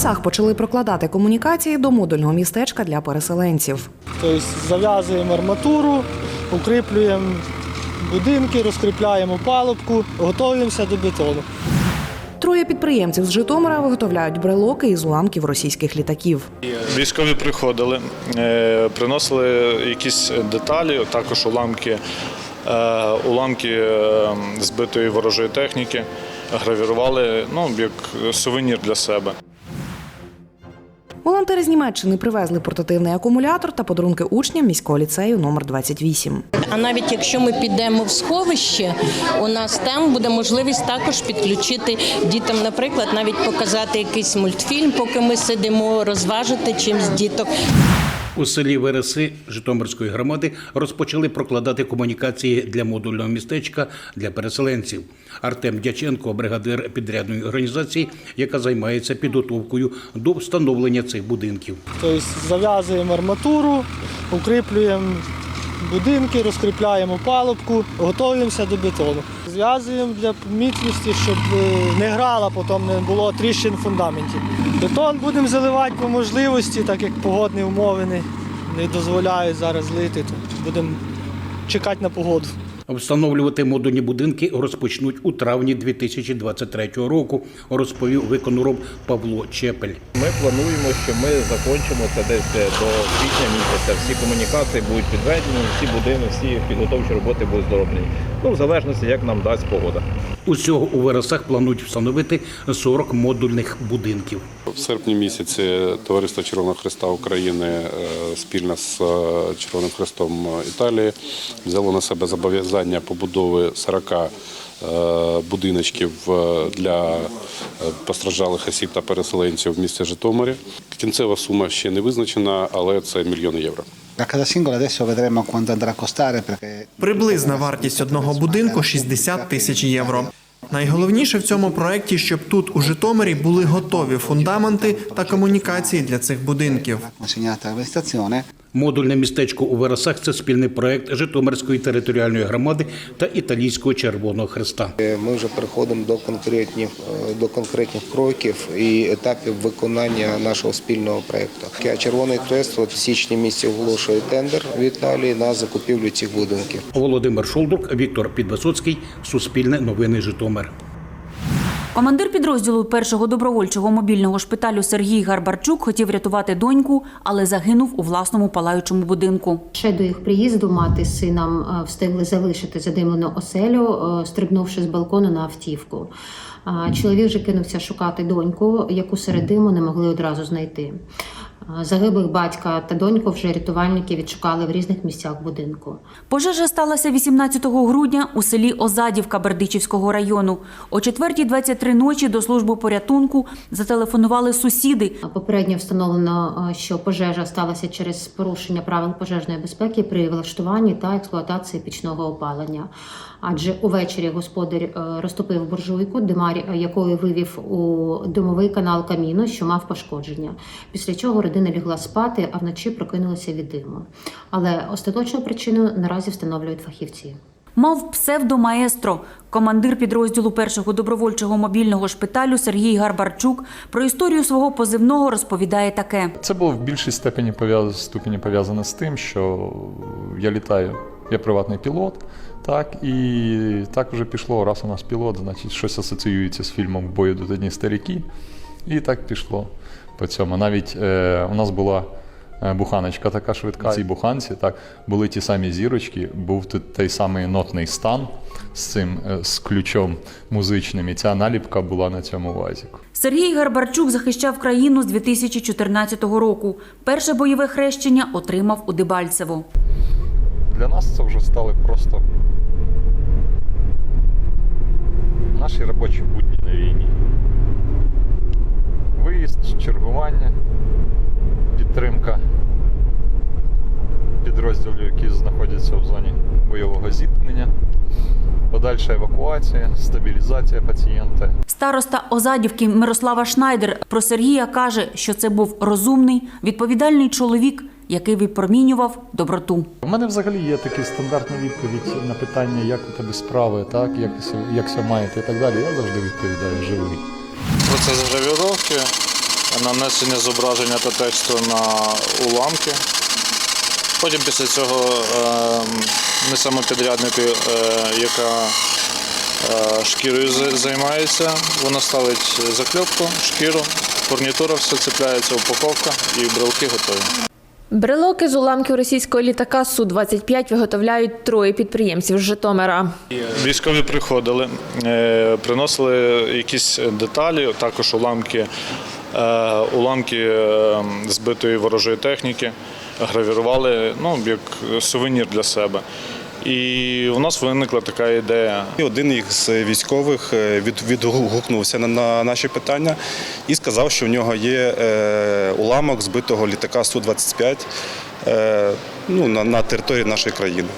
Вересах почали прокладати комунікації до модульного містечка для переселенців. Тобто зав'язуємо арматуру, укріплюємо будинки, розкріпляємо палубку, готуємося до бетону. Троє підприємців з Житомира виготовляють брелоки із уламків російських літаків. Військові приходили, е, приносили якісь деталі, також уламки, е, уламки е, збитої ворожої техніки, гравірували ну, як сувенір для себе. Волонтери з Німеччини привезли портативний акумулятор та подарунки учням міського ліцею номер 28. А навіть якщо ми підемо в сховище, у нас там буде можливість також підключити дітям, наприклад, навіть показати якийсь мультфільм, поки ми сидимо, розважити чимсь діток. У селі Вереси Житомирської громади розпочали прокладати комунікації для модульного містечка для переселенців. Артем Дяченко, бригадир підрядної організації, яка займається підготовкою до встановлення цих будинків. Тобто зав'язуємо арматуру, укріплюємо будинки, розкріпляємо палубку, готуємося до бетону. Зв'язуємо для міцності, щоб е, не грала, потім не було тріщин в фундаменті. Бетон будемо заливати по можливості, так як погодні умови не, дозволяють зараз лити, то будемо чекати на погоду. Встановлювати модульні будинки розпочнуть у травні 2023 року, розповів виконуроб Павло Чепель. Ми плануємо, що ми закінчимо це десь е, до квітня місяця. Всі комунікації будуть підведені, всі будинки, всі підготовчі роботи будуть зроблені. Ну, в залежності, як нам дасть погода. Усього у Вересах планують встановити 40 модульних будинків. В серпні місяці Товариство Червоного Христа України е, спільно з е, Червоним Хрестом Італії взяло на себе зобов'язання побудови 40 е, будиночків для постраждалих осіб та переселенців в місті Житомирі. Кінцева сума ще не визначена, але це мільйони євро. La casa singola adesso vedremo quanto andrà a costare perché Приблизна вартість одного будинку 60 тисяч євро. Найголовніше в цьому проєкті, щоб тут у Житомирі були готові фундаменти та комунікації для цих будинків. Модульне містечко у Вересах це спільний проект Житомирської територіальної громади та Італійського Червоного Христа. Ми вже переходимо до конкретних е, до конкретних кроків і етапів виконання нашого спільного проекту. Червоний Хрест от в січні місяці оголошує тендер в Італії на закупівлю цих будинків. Володимир Шолдрук, Віктор Підвисоцький, Суспільне новини Житомир. Командир підрозділу першого добровольчого мобільного шпиталю Сергій Гарбарчук хотів рятувати доньку, але загинув у власному палаючому будинку. Ще до їх приїзду мати з сином е, встигли залишити задимлену оселю, е, стрибнувши з балкону на автівку. Чоловік же кинувся шукати доньку, яку серед диму не могли одразу знайти. Загиблих батька та доньку вже рятувальники відшукали в різних місцях будинку. Пожежа сталася 18 грудня у селі Озадівка Бердичівського району. О 4.23 ночі до служби порятунку зателефонували сусіди. Попередньо встановлено, що пожежа сталася через порушення правил пожежної безпеки при влаштуванні та експлуатації пічного опалення. Адже увечері господар е, розтопив буржуйку, димар е, якої вивів у димовий канал каміну, що мав пошкодження. Після чого родина лягла спати, а вночі прокинулася від диму. Але остаточну причину наразі встановлюють фахівці. Мав псевдомаестро. Командир підрозділу першого добровольчого мобільного шпиталю Сергій Гарбарчук про історію свого позивного розповідає таке. Це було в більшій степені пов'яз- ступені пов'язано з тим, що я літаю, я приватний пілот, так, і так вже пішло, раз у нас пілот, значить щось асоціюється з фільмом «В бою до одні старіки. І так пішло по цьому. Навіть е, у нас була е, буханочка така швидка. В цій буханці так, були ті самі зірочки, був тут той самий нотний стан з цим е, з ключом музичним, і ця наліпка була на цьому вазіку. Сергій Гарбарчук захищав країну з 2014 року. Перше бойове хрещення отримав у Дебальцево. Для нас це вже стали просто наші робочі будні на війні. Виїзд, чергування, підтримка підрозділів, які знаходяться в зоні бойового зіткнення, подальша евакуація, стабілізація пацієнта. Староста Озадівки Мирослава Шнайдер про Сергія каже, що це був розумний, відповідальний чоловік, який випромінював доброту. У мене взагалі є така стандартна відповідь на питання, як у тебе справи, так, як, як все маєте і так далі. Я завжди відповідаю живий. Процес гравіровки, нанесення зображення та тексту на уламки. Потім після цього несемо підряднику, е, яка е, шкірою займається. Вона ставить закльопку, шкіру, фурнітура все цепляється, упаковка і брелки готові. Брелоки з уламків російського літака Су-25 виготовляють троє підприємців з Житомира. Військові приходили, е, приносили якісь деталі, також уламки, е, уламки е, збитої ворожої техніки, гравірували ну, як сувенір для себе. І у нас виникла така ідея. І Один із військових е, відгукнувся на, на наші питання і сказав, що в нього є е, уламок збитого літака Су-25 е, ну, на, на території нашої країни.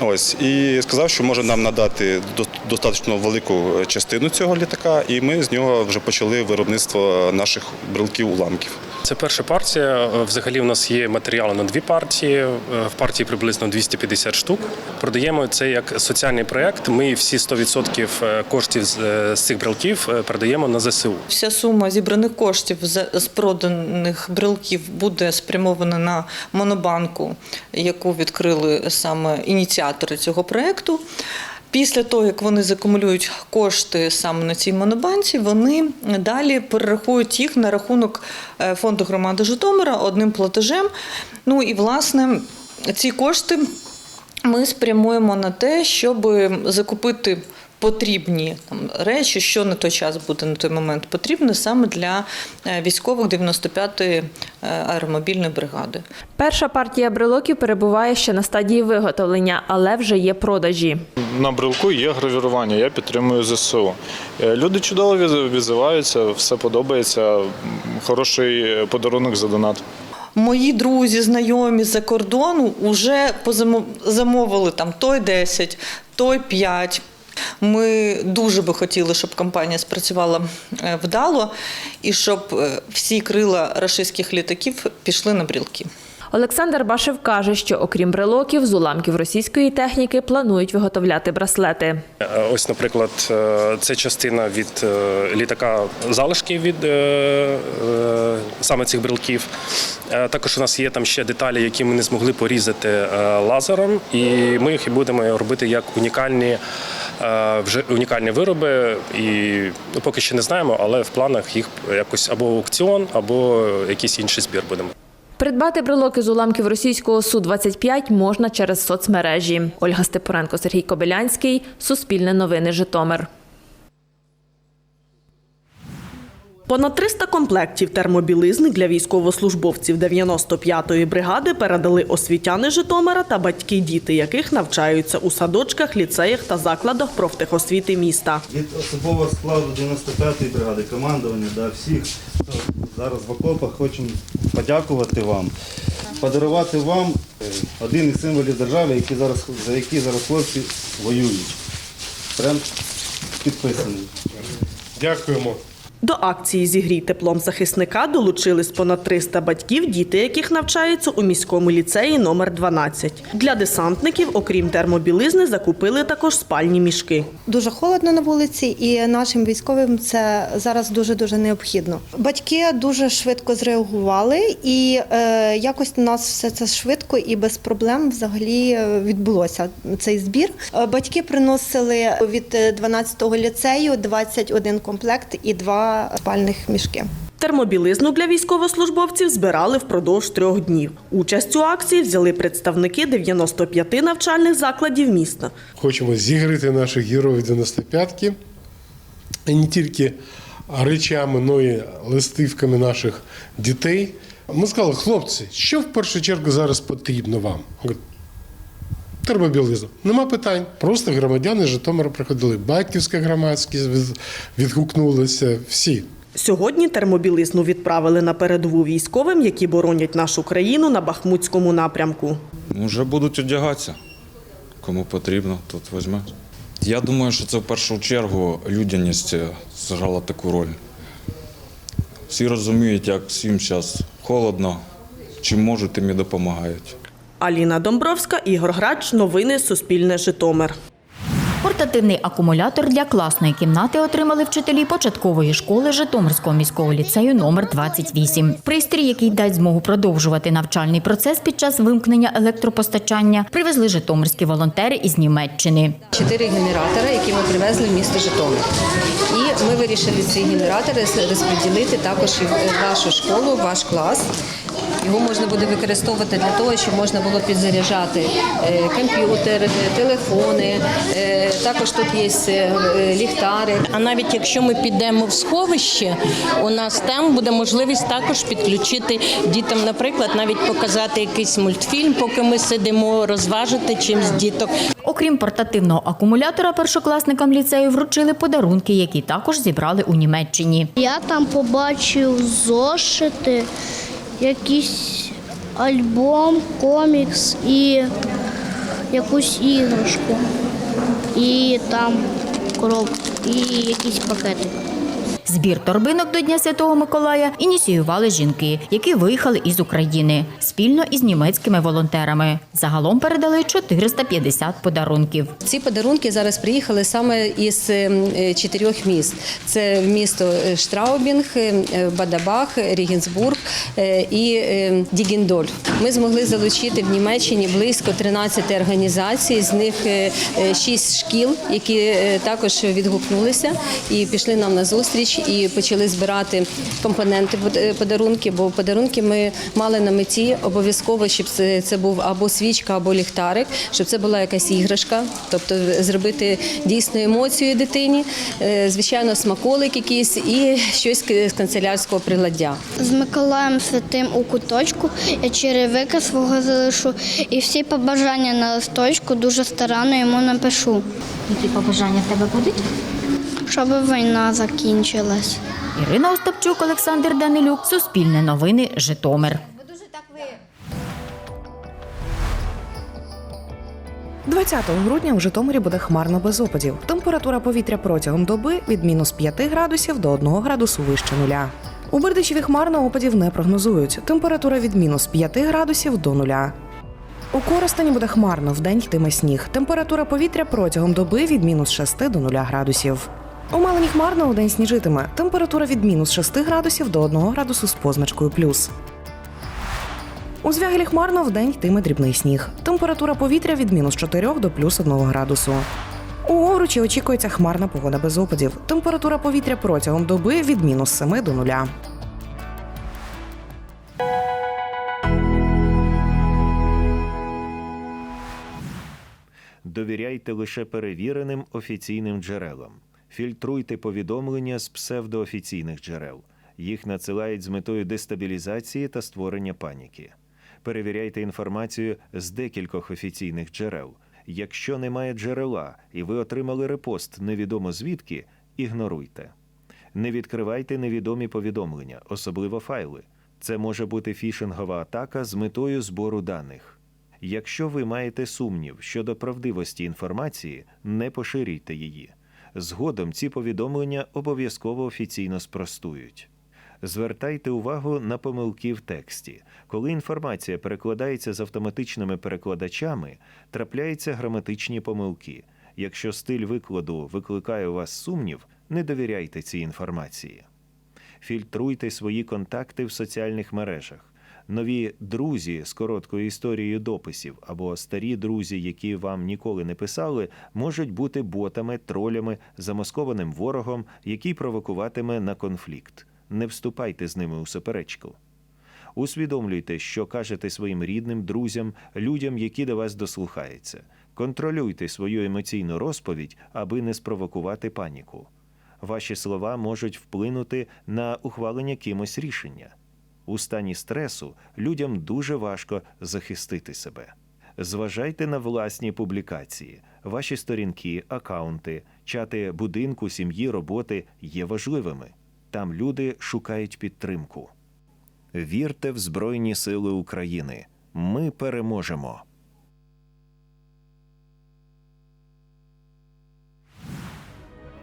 Ось і сказав, що може нам надати до- достатньо велику частину цього літака, і ми з нього вже почали виробництво наших брелків уламків. Це перша партія. Взагалі у нас є матеріали на дві партії. Е, В партії приблизно 250 штук. Продаємо це як соціальний проект. Ми всі 100% коштів з е, цих брелків е, передаємо на ЗСУ. Вся сума зібраних коштів з проданих брелків буде спрямована на монобанку, яку відкрили саме ініціатори цього проекту. Після того, як вони закумулюють кошти саме на цій монобанці, вони далі перерахують їх на рахунок е, фонду громади Житомира одним платежем. Ну і власне ці кошти ми спрямуємо на те, щоб закупити потрібні там, речі, що на той час буде на той момент потрібно саме для е, військових 95-ї е, аеромобільної бригади. Перша партія брелоків перебуває ще на стадії виготовлення, але вже є продажі. На брелку є гравірування, я підтримую ЗСУ. Е, Люди чудово відзиваються, все подобається. Хороший подарунок за донат. Мої друзі, знайомі з-за кордону вже позамо- замовили там той 10, той 5. Ми дуже би хотіли, щоб кампанія спрацювала е, вдало і щоб е, всі крила рашистських літаків пішли на брілки. Олександр Башев каже, що окрім брелоків, з уламків російської техніки планують виготовляти браслети. Е, Ось, наприклад, це частина від літака залишки від саме цих брелків. Також у нас є там ще деталі, які ми не змогли порізати лазером, і ми їх і будемо робити як унікальні, вже унікальні вироби. І ну, поки ще не знаємо, але в планах їх якось або аукціон, або якийсь інший збір будемо. Придбати брелоки з уламків російського Су-25 можна через соцмережі. Ольга Степоренко, Сергій Кобилянський, Суспільне новини, Житомир. Понад 300 комплектів термобілизни для військовослужбовців 95-ї бригади передали освітяни Житомира та батьки діти, яких навчаються у садочках, ліцеях та закладах профтехосвіти міста. Від особового складу 95-ї бригади, командування, да, всіх, хто зараз в окопах, хочемо подякувати вам, подарувати вам е, один із символів держави, які зараз, за які зараз хлопці воюють. Прям підписаний. Дякуємо. До акції Зігрій теплом захисника долучились понад 300 батьків, діти яких навчаються у міському ліцеї номер 12. Для десантників, окрім термобілизни, закупили також спальні мішки. Дуже холодно на вулиці, і нашим військовим це зараз дуже дуже необхідно. Батьки дуже швидко зреагували, і е, якось у нас все це швидко і без проблем взагалі е, відбулося цей збір. Е, Батьки приносили від 12-го ліцею 21 комплект і два спальних мішки. Термобілизну для військовослужбовців збирали впродовж трьох днів. Участь у акції взяли представники 95 навчальних закладів міста. Хочемо зігріти наших героїв 95-ки. І не тільки речами, але й листівками наших дітей. Ми сказали, хлопці, що в першу чергу зараз потрібно вам? Говорять, Нема питань. Просто громадяни Житомира приходили. Батьківська громадськість відгукнулися, всі. Сьогодні термобілизну відправили на передову військовим, які боронять нашу країну на Бахмутському напрямку. Вже будуть одягатися. Кому потрібно, тут візьме. Я думаю, що це в першу чергу людяність е, зіграла таку роль. Всі розуміють, як всім зараз холодно, чим можуть, тим і допомагають. Аліна Домбровська, Ігор Грач. Новини Суспільне Житомир. Портативний акумулятор для класної кімнати отримали вчителі початкової школи Житомирського міського ліцею номер 28. Пристрій, який дасть змогу продовжувати навчальний процес під час вимкнення електропостачання, привезли житомирські волонтери із Німеччини. чотири генератори, які ми привезли в місто Житомир. І ми вирішили ці генератори розподілити також і в вашу школу, в ваш клас. Його можна буде використовувати для того, щоб можна було підзаряджати е, комп'ютер, телефони. Е, Також тут є е, ліхтари. А навіть якщо ми підемо в сховище, у нас там буде можливість також підключити дітям, наприклад, навіть показати якийсь мультфільм, поки ми сидимо, розважити чимсь діток. Окрім портативного акумулятора, першокласникам ліцею вручили подарунки, які також зібрали у Німеччині. Я там побачив зошити, якийсь альбом, комікс і якусь іграшку. І там коробку, і якісь пакети. Збір торбинок до Дня Святого Миколая ініціювали жінки, які виїхали із України спільно із німецькими волонтерами. Загалом передали 450 подарунків. Ці подарунки зараз приїхали саме із е, чотирьох міст: це місто е, Штраубінг, е, Бадабах, Рігенсбург е, і е, Дігендольф. Ми змогли залучити в Німеччині близько 13 організацій, з них 6 шкіл, які е, також відгукнулися і пішли нам на зустріч і почали збирати компоненти е, подарунки. Бо подарунки ми мали на меті обов'язково, щоб це, це був або свічка, або ліхтарик, щоб це була якась іграшка, тобто зробити дійсно емоцію дитині, е, звичайно, смаколик якийсь і щось з канцелярського приладдя. З Миколаєм Святим у куточку я черевика свого залишу і всі побажання на листочку дуже старанно йому напишу. Які побажання в тебе будуть? Щоб війна закінчилась. Ірина Остапчук, Олександр Данилюк, Суспільне новини, Житомир. 20 грудня у Житомирі буде хмарно без опадів. Температура повітря протягом доби від мінус 5 градусів до 1 градусу вище нуля. У Бердичеві хмарно опадів не прогнозують. Температура від мінус 5 градусів до нуля. У Коростені буде хмарно, вдень йтиме сніг. Температура повітря протягом доби від мінус 6 до 0 градусів. У Малині хмарно у день сніжитиме. Температура від мінус 6 градусів до 1 градусу з позначкою плюс. У Звягелі хмарно вдень йтиме дрібний сніг. Температура повітря від мінус 4 до плюс 1 градусу. У Овручі очікується хмарна погода без опадів. Температура повітря протягом доби від мінус 7 до 0. Довіряйте лише перевіреним офіційним джерелам. Фільтруйте повідомлення з псевдоофіційних джерел. Їх надсилають з метою дестабілізації та створення паніки. Перевіряйте інформацію з декількох офіційних джерел. Якщо немає джерела і ви отримали репост невідомо звідки, ігноруйте. Не відкривайте невідомі повідомлення, особливо файли. Це може бути фішингова атака з метою збору даних. Якщо ви маєте сумнів щодо правдивості інформації, не поширюйте її. Згодом ці повідомлення обов'язково офіційно спростують. Звертайте увагу на помилки в тексті. Коли інформація перекладається з автоматичними перекладачами, трапляються граматичні помилки. Якщо стиль викладу викликає у вас сумнів, не довіряйте цій інформації. Фільтруйте свої контакти в соціальних мережах. Нові друзі з короткою історією дописів або старі друзі, які вам ніколи не писали, можуть бути ботами, тролями, замаскованим ворогом, який провокуватиме на конфлікт. Не вступайте з ними у суперечку. Усвідомлюйте, що кажете своїм рідним, друзям, людям, які до вас дослухаються. Контролюйте свою емоційну розповідь, аби не спровокувати паніку. Ваші слова можуть вплинути на ухвалення кимось рішення. У стані стресу людям дуже важко захистити себе. Зважайте на власні публікації. Ваші сторінки, акаунти, чати будинку, сім'ї, роботи є важливими. Там люди шукають підтримку. Вірте в Збройні Сили України. Ми переможемо.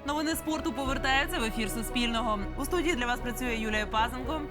Новини спорту повертаються в ефір Суспільного. У студії для вас працює Юлія Пазенко.